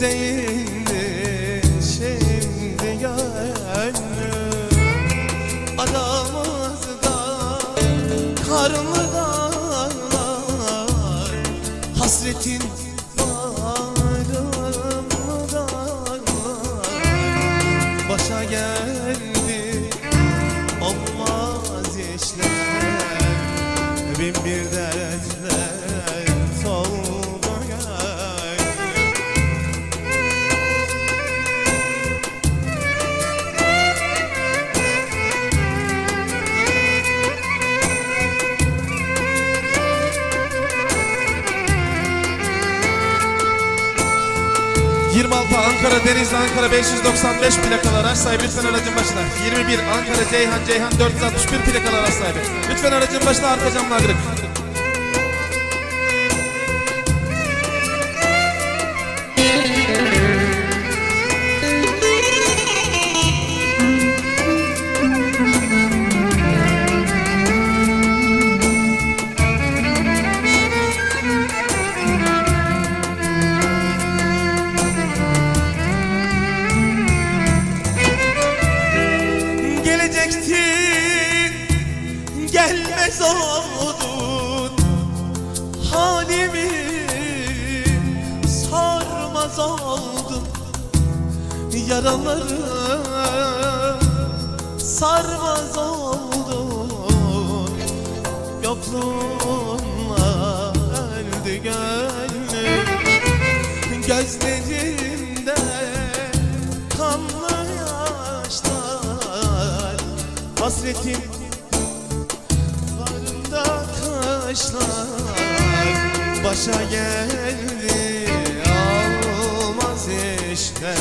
Kuzeyinde şimdi gönlüm Aramızda karlı dağlar Hasretin dağlar. Başa geldi olmaz işler. Bin bir ...26 Ankara Denizli Ankara 595 plakalı araç sahibi lütfen aracın başına. 21 Ankara Ceyhan Ceyhan 461 plakalı araç sahibi. Lütfen aracın başına arka camlar kırık. Gelmez oldun. Halimi sarmaz oldun. Yaralarım sarmaz oldun. Yokluğunla öldü gönlüm Gözlerimde kanlı yaşlar. Hasretim kaşlar Başa geldi Olmaz işte